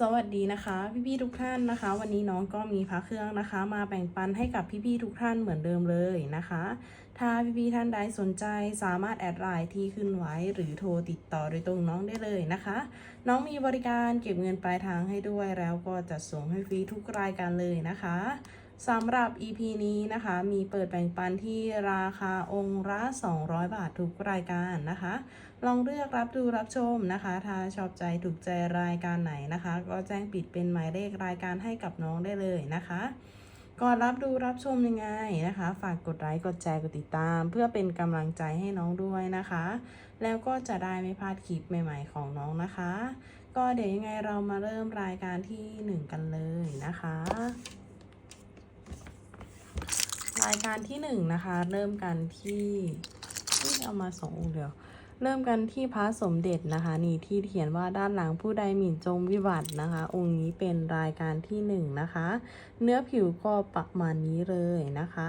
สวัสดีนะคะพี่ๆทุกท่านนะคะ วันนี้น้องก็มีพระเครื่องนะคะ มาแบ่งปันให้กับพี่ๆทุกท่านเหมือนเดิมเลยนะคะ ถ้าพี่ๆท่านใดสนใจสามารถแอดไลน์ที่ขึ้นไว้หรือโทรติดต่อโดยตรงน้องได้เลยนะคะ น้องมีบริการเก็บเงินปลายทางให้ด้วยแล้วก็จัดส่งให้ฟรีทุกรายการเลยนะคะสำหรับ EP นี้นะคะ มีเปิดแบ่งปันที่ราคาองค์ละ200 บาททุกรายการนะคะ ลองเลือกรับดูรับชมนะคะ ถ้าชอบใจถูกใจรายการไหนนะคะ ก็แจ้งปิดเป็นหมายเลขรายการให้กับน้องได้เลยนะคะก่อนรับดูรับชมยังไงนะคะ ฝากกดไลค์กดแชร์กดติดตาม เพื่อเป็นกำลังใจให้น้องด้วยนะคะ แล้วก็จะได้ไม่พลาดคลิปใหม่ ๆ ของน้องนะคะ ก็เดี๋ยวยังไงเรามาเริ่มรายการที่หนึ่งกันเลยนะคะ รายการที่หนึ่งนะคะ เริ่มกันที่ที่เอามาสององค์เดียว เริ่มกันที่พระสมเด็จนะคะ นี่ที่เขียนว่าด้านหลังผู้ใดหมิ่นจงวิบัตินะคะ องค์นี้เป็นรายการที่หนึ่งนะคะ เนื้อผิวก็ประมาณนี้เลยนะคะ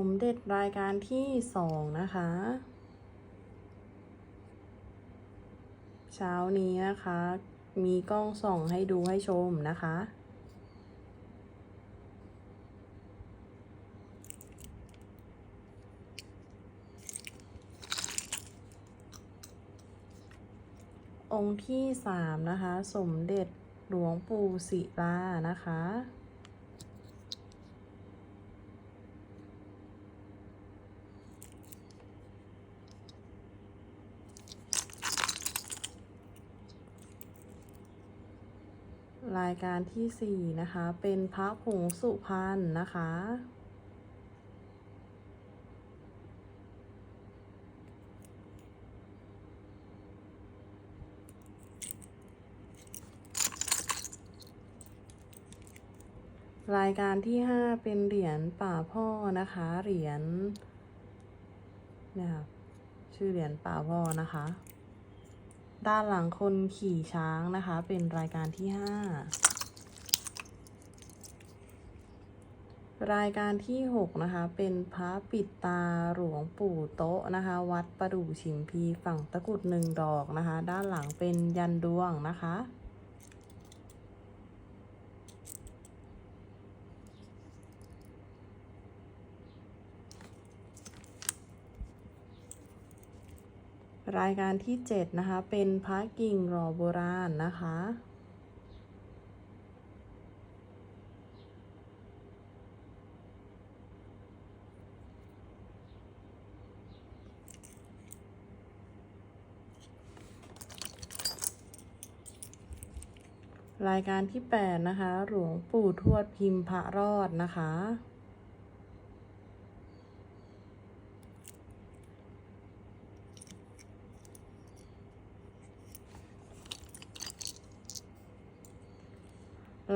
สมเด็จรายการที่สองนะคะ เช้านี้นะคะ มีกล้องส่องให้ดูให้ชมนะคะ องค์ที่สามนะคะ สมเด็จหลวงปู่ศิลานะคะ รายการที่สี่นะคะ เป็นพระผงสุพรรณนะคะ รายการที่ห้าเป็นเหรียญป่าพ่อนะคะ เหรียญเนี่ยค่ะชื่อเหรียญป่าพ่อนะคะ ด้านหลังคนขี่ช้างนะคะ เป็นรายการที่ห้ารายการที่หกนะคะ เป็นพระปิดตาหลวงปู่โต๊ะนะคะ วัดประดู่ฉิมพีฝั่งตะกุดหนึ่งดอกนะคะ ด้านหลังเป็นยันดวงนะคะ รายการที่เจ็ดนะคะ เป็นพระกิ่งหล่อโบราณนะคะ รายการที่แปดนะคะ หลวงปู่ทวดพิมพ์พระรอดนะคะ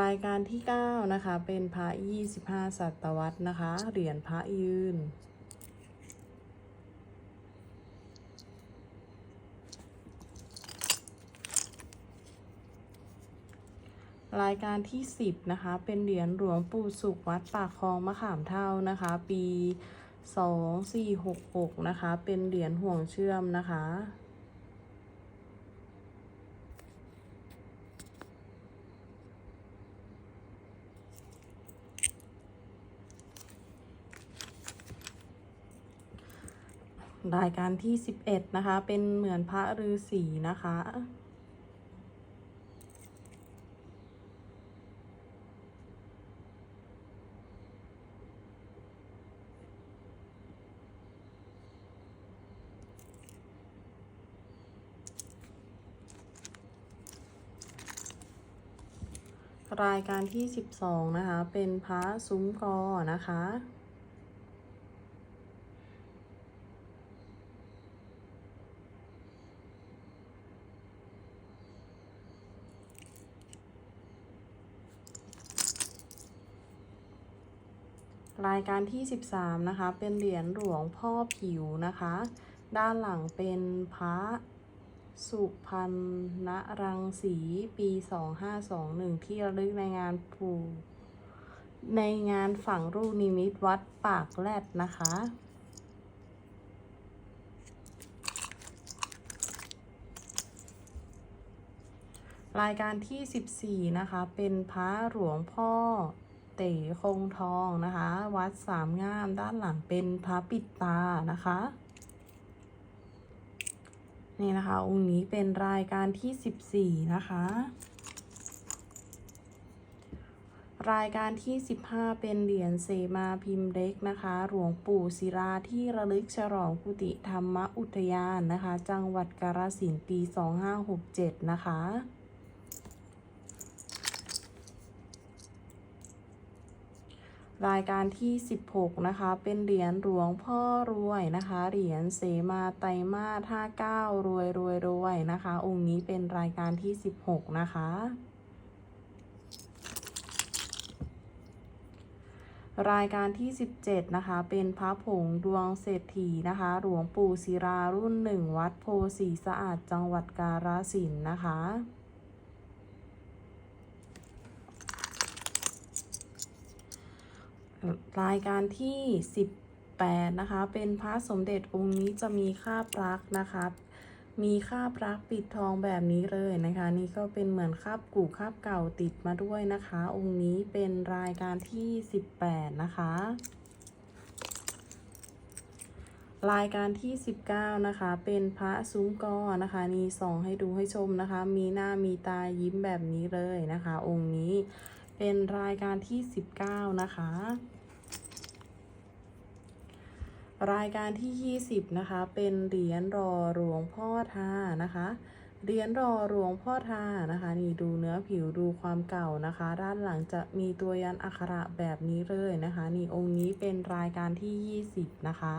รายการที่ 9 นะคะ เป็นพระ25 ศตวรรษนะคะ เหรียญพระยืน รายการที่ 10 นะคะ เป็นเหรียญหลวงปู่สุขวัดปากคลองมะขามเท่านะคะ ปี 2466 นะคะ เป็นเหรียญห่วงเชื่อมนะคะ รายการที่11นะคะ เป็นเหมือนพระฤาษีนะคะ รายการที่12นะคะ เป็นพระซุ้มกอนะคะ รายการที่ 13 นะคะ เป็นเหรียญหลวงพ่อผิวนะคะ ด้านหลังเป็นพระสุพรรณรังสีปี 2521 ที่ระลึกในงานผูในงานฝังรูปนิมิตวัดปากแรดนะคะ รายการที่ 14 นะคะ เป็นพระหลวงพ่อ เต๋คงทองนะคะ วัดสามงามด้านหลังเป็นพระปิดตานะคะ นี่นะคะ องค์นี้เป็นรายการที่ 14 นะคะ รายการที่ 15 เป็นเหรียญเสมาพิมพ์เล็กนะคะ หลวงปู่ศิราที่ระลึกฉลองกุฏิธรรมอุทยานนะคะ จังหวัดกาฬสินธุ์ปี 2567 นะคะ รายการที่ 16 นะคะ เป็นเหรียญหลวงพ่อรวยนะคะ เหรียญเสมาไตมาส59รวยรวยรวยนะคะ องค์นี้เป็นรายการที่ 16 นะคะ รายการที่ 17 นะคะ เป็นพระผงดวงเศรษฐีนะคะ หลวงปู่ศิรารุ่นหนึ่งวัดโพสีสะอาดจังหวัดกาฬสินธุ์นะคะ รายการที่ 18 นะคะ เป็นพระสมเด็จองค์นี้จะมีค่าบรักนะคะมีคาบรักปิดทองแบบนี้เลยนะคะ นี่ก็เป็นเหมือนคาบกู่คาบเก่าติดมาด้วยนะคะ องค์นี้เป็นรายการที่ 18 นะคะ รายการที่ 19 นะคะ เป็นพระซุ้มกอนะคะนี่ส่องให้ดูให้ชมนะคะ มีหน้ามีตายิ้มแบบนี้เลยนะคะ องค์นี้ เป็นรายการที่ 19 นะคะ รายการที่ 20 นะคะ เป็นเหรียญรอหลวงพ่อทานะคะเหรียญรอหลวงพ่อทานะคะ นี่ดูเนื้อผิวดูความเก่านะคะ ด้านหลังจะมีตัวยันอักขระแบบนี้เลยนะคะ นี่องค์นี้เป็นรายการที่ 20 นะคะ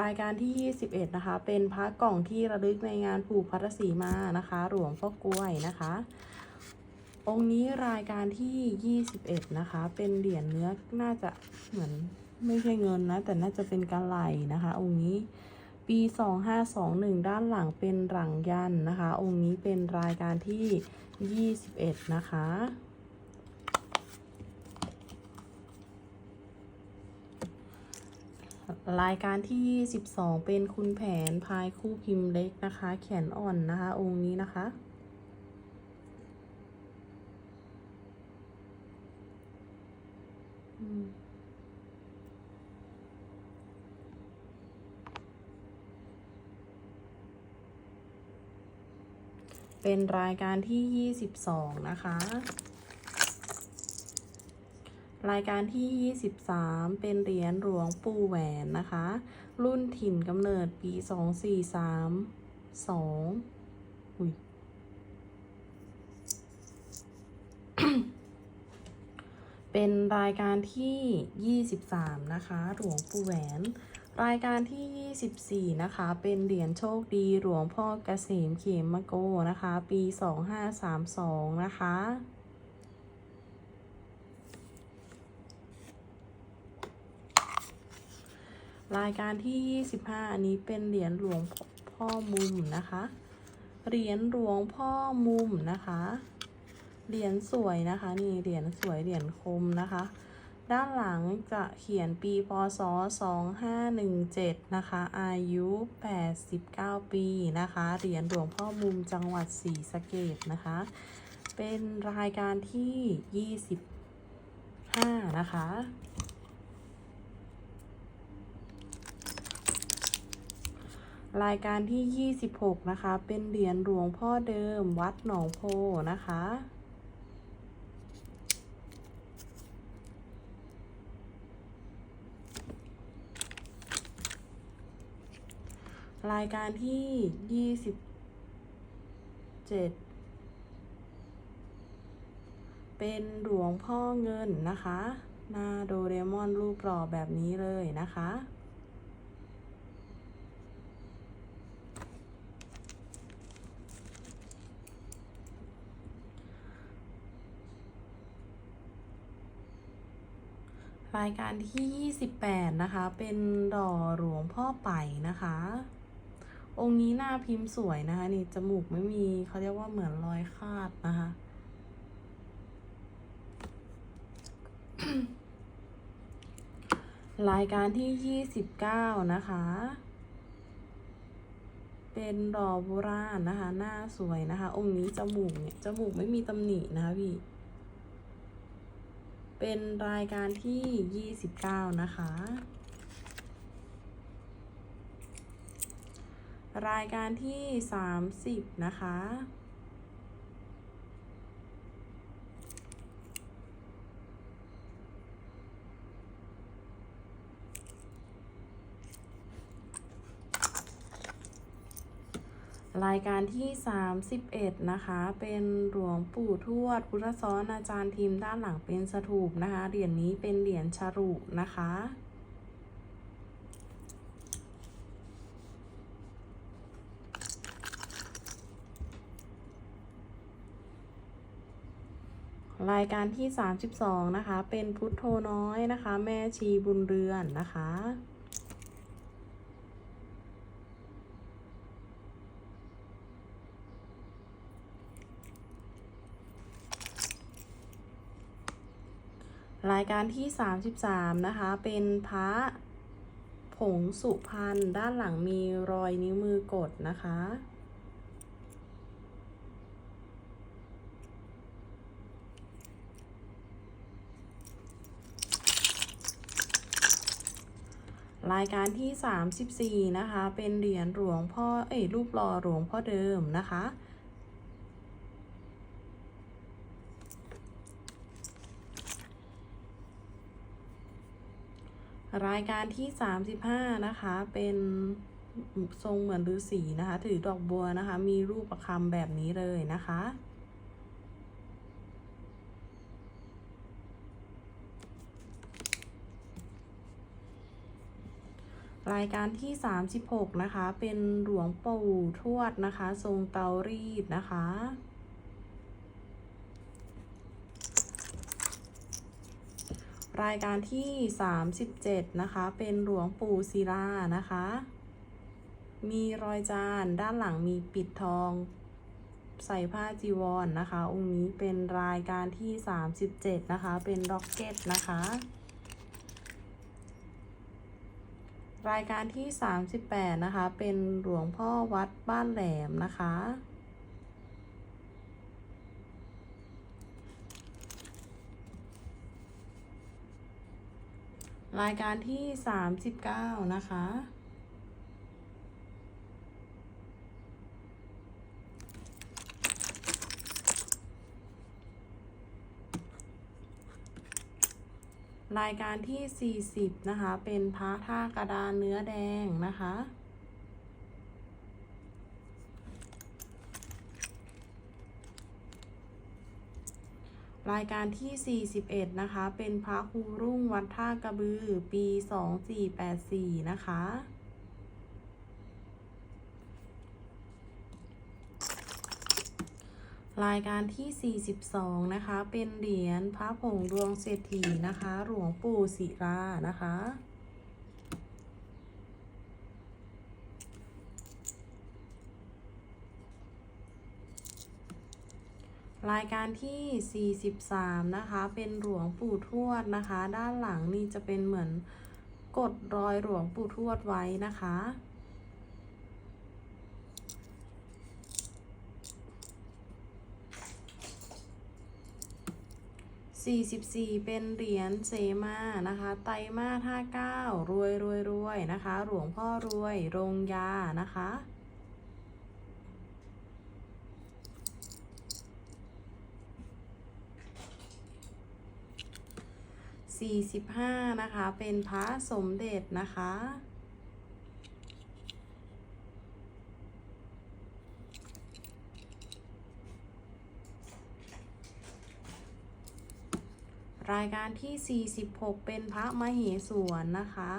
รายการที่ 21 นะคะ เป็นพระกล่องที่ระลึกในงานผูกพัทสีมานะคะ หลวงพ่อกล้วยนะคะ องค์นี้รายการที่ 21 นะคะ เป็นเหรียญเนื้อน่าจะเหมือนไม่ใช่เงินนะ แต่น่าจะเป็นกะไหลนะคะ องค์นี้ปี 2521 ด้านหลังเป็นหลังยันนะคะ องค์นี้เป็นรายการที่ 21 นะคะ รายการที่ 22 เป็นคุณแผนพายคู่พิมพ์เล็กนะคะ แขนอ่อนนะคะ องค์นี้นะคะ เป็นรายการที่ 22 นะคะ รายการที่ 23 เป็นเหรียญหลวงปู่แหวนนะคะ รุ่นถิ่นกำเนิดปี 2432อุ้ยเป็นรายการที่ 23 นะคะ หลวงปู่แหวน รายการที่ 24 นะคะ เป็นเหรียญโชคดีหลวงพ่อเกษมเขมโกนะคะ ปี 2532 นะคะ รายการที่ 25 อันนี้เป็นเหรียญหลวงพ่อมุมนะคะ เหรียญหลวงพ่อมุมนะคะ เหรียญสวยนะคะนี่เหรียญสวยเหรียญคมนะคะ ด้านหลังจะเขียนปีพศ 2517 นะคะ อายุ 89 ปีนะคะ เหรียญหลวงพ่อมุมจังหวัดศรีสะเกษนะคะ เป็นรายการที่ 25 นะคะ รายการที่ 26 นะคะ เป็นเหรียญหลวงพ่อเดิมวัดหนองโพนะคะ รายการที่ 27 เป็นหลวงพ่อเงินนะคะ หน้าโดเรมอนรูปหล่อแบบนี้เลยนะคะ รายการที่ 28 นะคะ เป็นดอหลวงพ่อไปนะคะ องค์นี้หน้าพิมพ์สวยนะคะ นี่จมูกไม่มีเขาเรียกว่าเหมือนรอยคาดนะคะ รายการที่ 29 นะคะ เป็นดอโบราณนะคะ หน้าสวยนะคะ องค์นี้จมูกเนี่ยจมูกไม่มีตำหนินะคะพี่ เป็นรายการที่ 29 นะคะ รายการที่ 30 นะคะ รายการที่ 31 นะคะ เป็นหลวงปู่ทวดพุทธซ้อนอาจารย์ทีมด้านหลังเป็นสถูปนะคะ เหรียญนี้เป็นเหรียญฉรุนะคะ รายการที่ 32 นะคะ เป็นพุทโธน้อยนะคะ แม่ชีบุญเรือนนะคะ รายการที่ 33 นะคะ เป็นพระผงสุพรรณด้านหลังมีรอยนิ้วมือกดนะคะ รายการที่ 34 นะคะ เป็นเหรียญหลวงพ่อ เอ้ยรูปหล่อหลวงพ่อเดิมนะคะ รายการที่ 35 นะคะ เป็นทรงเหมือนฤาษีนะคะ ถือดอกบัวนะคะ มีรูปประคำแบบนี้เลยนะคะ รายการที่ 36 นะคะ เป็นหลวงปู่ทวดนะคะ ทรงเตารีดนะคะ รายการที่ 37 นะคะ เป็นหลวงปู่ศิลานะคะ มีรอยจานด้านหลังมีปิดทอง ใส่ผ้าจีวรนนะคะ องค์นี้เป็นรายการที่ 37 นะคะ เป็นร็อกเก็ตนะคะ รายการที่ 38 นะคะ เป็นหลวงพ่อวัดบ้านแหลมนะคะ รายการที่ 39 นะคะ รายการที่ 40 นะคะ เป็นพระท่ากระดานเนื้อแดงนะคะ รายการที่ 41 นะคะ เป็นพระครูรุ่งวัดท่ากระบือ ปี 2484 นะคะ รายการที่ 42 นะคะ เป็นเหรียญพระผงดวงเศรษฐีนะคะ หลวงปู่ศิรานะคะ รายการที่ 43 นะคะ เป็นหลวงปู่ทวดนะคะ ด้านหลังนี่จะเป็นเหมือนกดรอยหลวงปู่ทวดไว้นะคะ 44 เป็นเหรียญเซมานะคะ ไตมาท่าเก้ารวยรวยรวยนะคะ หลวงพ่อรวยโรงยานะคะ 45 นะคะ เป็นพระสมเด็จนะคะ รายการที่ 46 เป็นพระมเหสวนนะคะ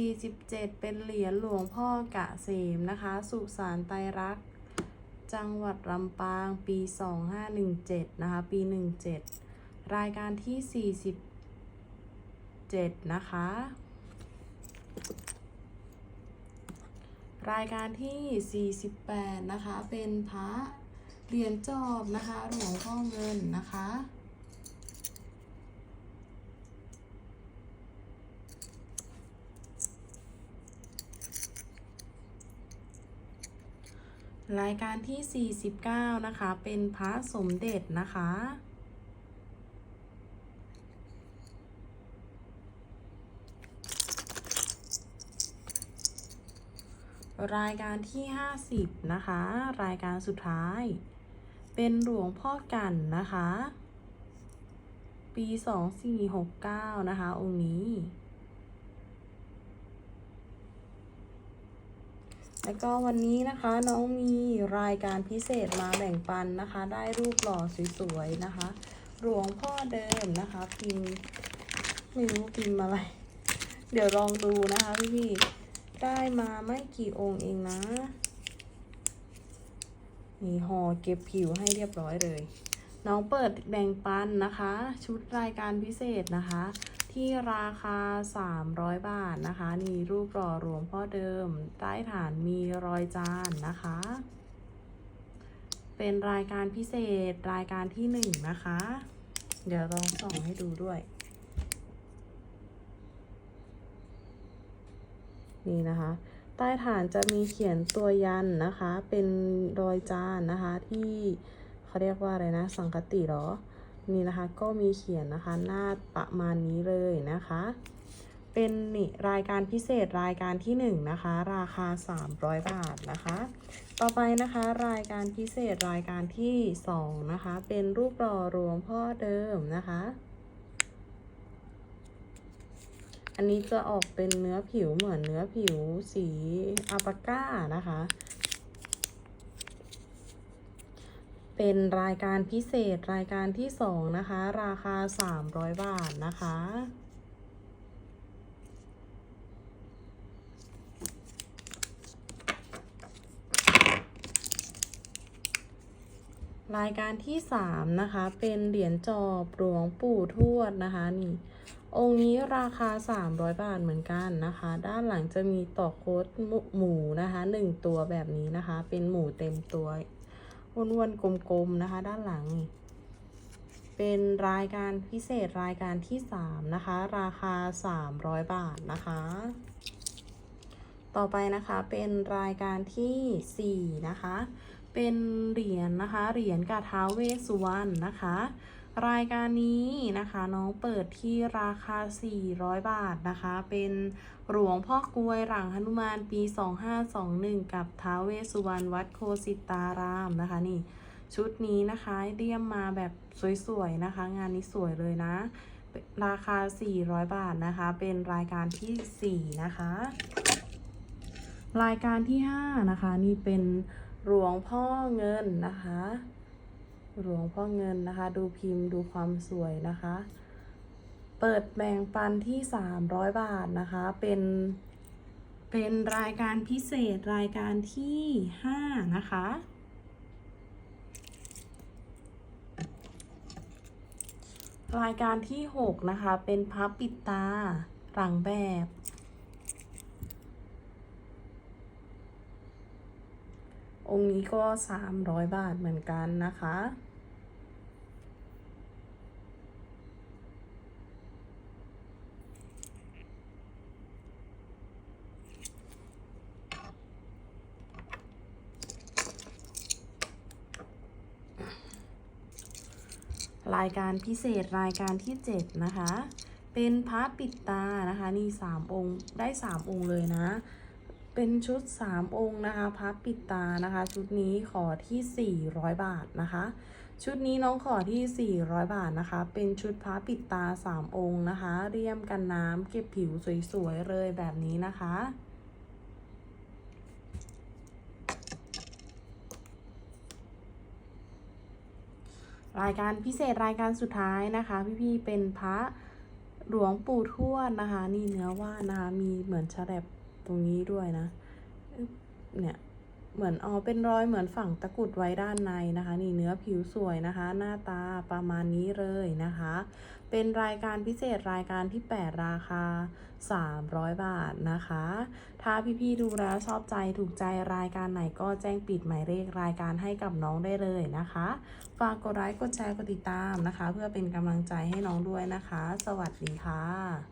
47 เป็นเหรียญหลวงพ่อกะเสมนะคะ สุสานไตรรักษ์ จังหวัดลำปางปี 2517 นะคะ ปี 17 รายการที่ 47 นะคะ รายการที่ 48 นะคะ เป็นพระเหรียญจอบนะคะ หลวงพ่อเงินนะคะ รายการที่ 49 นะคะ เป็นพระสมเด็จนะคะ รายการที่ 50 นะคะ รายการสุดท้าย เป็นหลวงพ่อกันนะคะ ปี 2469 นะคะ องค์นี้ แล้วก็วันนี้นะคะน้องมีรายการพิเศษมาแบ่งปันนะคะ ได้รูปหล่อสวยๆนะคะ หลวงพ่อเดิมนะคะ พิมพ์ไม่รู้พิมพ์อะไร เดี๋ยวลองดูนะคะพี่ๆได้มาไม่กี่องค์เองนะ นี่ห่อเก็บผิวให้เรียบร้อยเลย น้องเปิดแบ่งปันนะคะ ชุดรายการพิเศษนะคะ ที่ราคา 300 บาทนะคะ นี่รูปหล่อหลวงพ่อเดิม ใต้ฐานมีรอยจานนะคะ เป็นรายการพิเศษรายการที่หนึ่งนะคะ เดี๋ยวลองส่องให้ดูด้วย นี่นะคะ ใต้ฐานจะมีเขียนตัวยันนะคะ เป็นรอยจานนะคะที่เขาเรียกว่าอะไรนะ สังคติหรอ นี่นะคะก็มีเขียนนะคะหน้าประมาณนี้เลยนะคะ เป็นนี่รายการพิเศษรายการที่1นนะคะ ราคา 300 บาทนะคะ ต่อไปนะคะรายการพิเศษรายการที่2นะคะ เป็นรูปหล่อหลวงพ่อเดิมนะคะ อันนี้จะออกเป็นเนื้อผิวเหมือนเนื้อผิวสีอัปาก้านะคะ เป็นรายการพิเศษรายการที่สองนะคะ ราคา 300 บาทนะคะ รายการที่สามนะคะ เป็นเหรียญจอบหลวงปู่ทวดนะคะนี่องค์นี้ราคา 300 บาทเหมือนกันนะคะ ด้านหลังจะมีต่อโค้ดหมูนะคะหนึ่งตัวแบบนี้นะคะ เป็นหมูเต็มตัว อ้วนๆ กลมๆ นะคะ ด้านหลัง เป็นรายการพิเศษรายการที่ 3 นะคะ ราคา 300 บาทนะคะ ต่อไปนะคะเป็นรายการที่ 4 นะคะ เป็นเหรียญนะคะ เหรียญกาท้าเวสสุวรรณนะคะ รายการนี้นะคะน้องเปิดที่ราคา 400 บาทนะคะ เป็นหลวงพ่อกลวยหลังหนุมานปี 2521 กับท้าวเวสสุวรรณวัดโคสิตารามนะคะนี่ชุดนี้นะคะเรียมมาแบบสวยๆนะคะ งานนี้สวยเลยนะ ราคา 400 บาทนะคะ เป็นรายการที่ 4 นะคะ รายการที่ 5 นะคะ นี่เป็นหลวงพ่อเงินนะคะ หลวงพ่อเงินนะคะ ดูพิมพ์ดูความสวยนะคะ เปิดแบ่งปันที่ 300 บาทนะคะ เป็น เป็นรายการพิเศษรายการที่ 5 นะคะรายการที่ 6 นะคะ เป็นพับปิดตาหลังแบบ องค์นี้ก็ 300 บาทเหมือนกันนะคะ รายการพิเศษรายการที่ 7 นะคะ เป็นพระปิดตานะคะ นี่ 3 องค์ ได้ 3 องค์เลยนะ เป็นชุด 3 องค์นะคะพับปิดตานะคะ ชุดนี้ขอที่ 400 บาทนะคะ ชุดนี้น้องขอที่ 400 บาทนะคะ เป็นชุดพับปิดตา 3 องค์นะคะ เรียมกันน้ำเก็บผิวสวยๆเลยแบบนี้นะคะรายการพิเศษรายการสุดท้ายนะคะ พี่ๆเป็นพระหลวงปู่ทวดนะคะ นี่เนื้อว่านะคะ มีเหมือนฉลับ รงนี้ด้วยนะ เนี่ย เหมือนอ๋อเป็นรอยเหมือนฝั่งตะกุดไว้ด้านในนะคะ นี่เนื้อผิวสวยนะคะ หน้าตาประมาณนี้เลยนะคะ เป็นรายการพิเศษรายการที่ 8 ราคา 300 บาทนะคะ ถ้าพี่ๆดูแล้วชอบใจถูกใจรายการไหนก็แจ้งปิดหมายเลขรายการให้กับน้องได้เลยนะคะ ฝากกดไลค์กดแชร์กดติดตามนะคะ เพื่อเป็นกำลังใจให้น้องด้วยนะคะ สวัสดีค่ะ